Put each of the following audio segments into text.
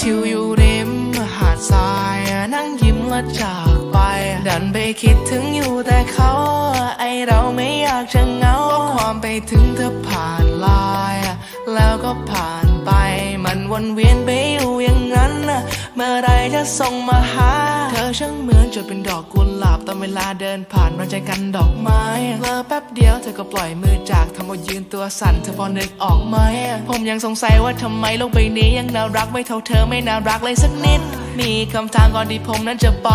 ชิวอยู่ริมหาดทรายนั่งยิ้มและจากไป ดันไปคิดถึงอยู่แต่เขา ไอเราไม่อยากจะเหงาความไปถึงเธอผ่านลาย แล้วก็ผ่านไป มันวนเวียนไปอยู่อย่างนั้น เมื่อไรจะส่งมาหา ธอช่างเหมือนจะเป็นดอกกุหลาบตอนเวลาเดินผ่านมันใจกันดอกไม้เลอแป๊บเดียวเธอก็ปล่อยมือจากทำเอายืนตัวสั่นเธอพอนึกออกไหมผมยังสงสัยว่าทำไมโลกใบนี้ยังน่ารักไม่เท่าเธอไม่น่ารักเลยสักนิด มีคำถามก่อนที่ผมนั้นจะไป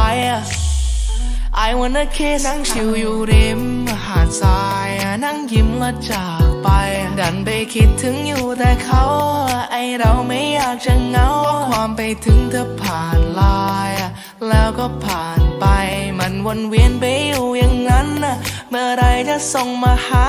I wanna kiss นั่งชิวอยู่ริมหาดทรายนั่งยิ้มและจากไป ดันไปคิดถึงอยู่แต่เขา ไอเราไม่อยากจะเหงาความไปถึงเธอผ่านลน์ แล้วก็ผ่านไป มันวนเวียนไปอยู่อย่างนั้นนะเมื่อไรจะส่งมาหา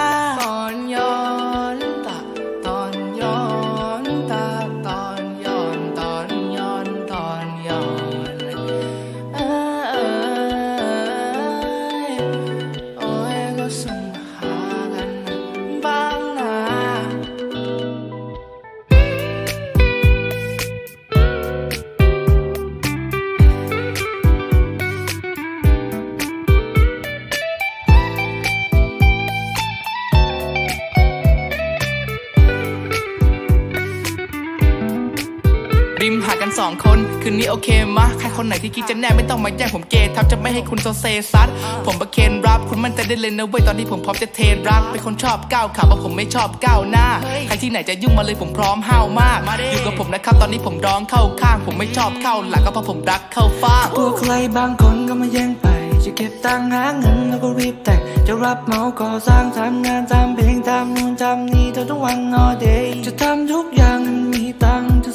ริมหากันสองคน คืนนี้โอเคมะใครคนไหนที่คิดจะแน่ไม่ต้องมาแย่งผมเกย์ทับจะไม่ให้คุณโซเซซัดผมประเคนรับคุณมั่นใจได้เลยนะเว้ยตอนที่ผมพร้อมจะเทรนรักเป็นคนชอบก้าวขาว่าผมไม่ชอบก้าวหน้าใครที่ไหนจะยุ่งมาเลยผมพร้อมห้าวมาก อยู่กับผมนะครับตอนนี้ผมร้องเข้าข้าง ผมไม่ชอบเข้าหลังก็เพราะผมรักเข้าฟ้างพวกใครบางคนก็มาแย่งไปจะเก็บตังค์หาเงินแล้วก็รีบแต่งจะรับเหมาก่อสร้างทำงานทำเพลงทำนู่นทำนี่เธอทุกวัน all day จะทำทุกอย่างให้มีตังค์จะ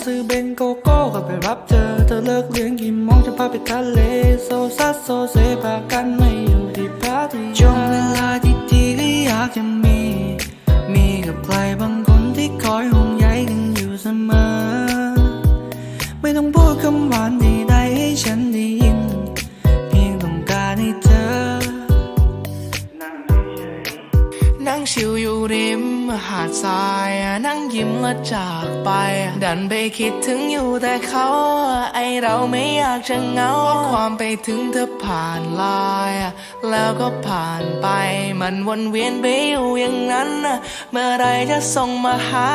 ซื้อเบนโกโก้ก็ไปรับเธอ เธอเลิกเลี้ยงกี่โมงจะพาไปทะเล โซซัสโซเซพากันไม่อยู่ที่ปาร์ตี้ช่วงเวลาที่ดีก็อยากจะมี มีกับใครบางคนที่คอยห่วงใยกันอยู่เสมอ หาดทรายนั่งยิ้มและจากไป ดันไปคิดถึงอยู่แต่เขาไอเราไม่อยากจะเหงาความไปถึงเธอผ่านลาย แล้วก็ผ่านไป มันวนเวียนไปอยู่อย่างนั้น เมื่อไรจะส่งมาหา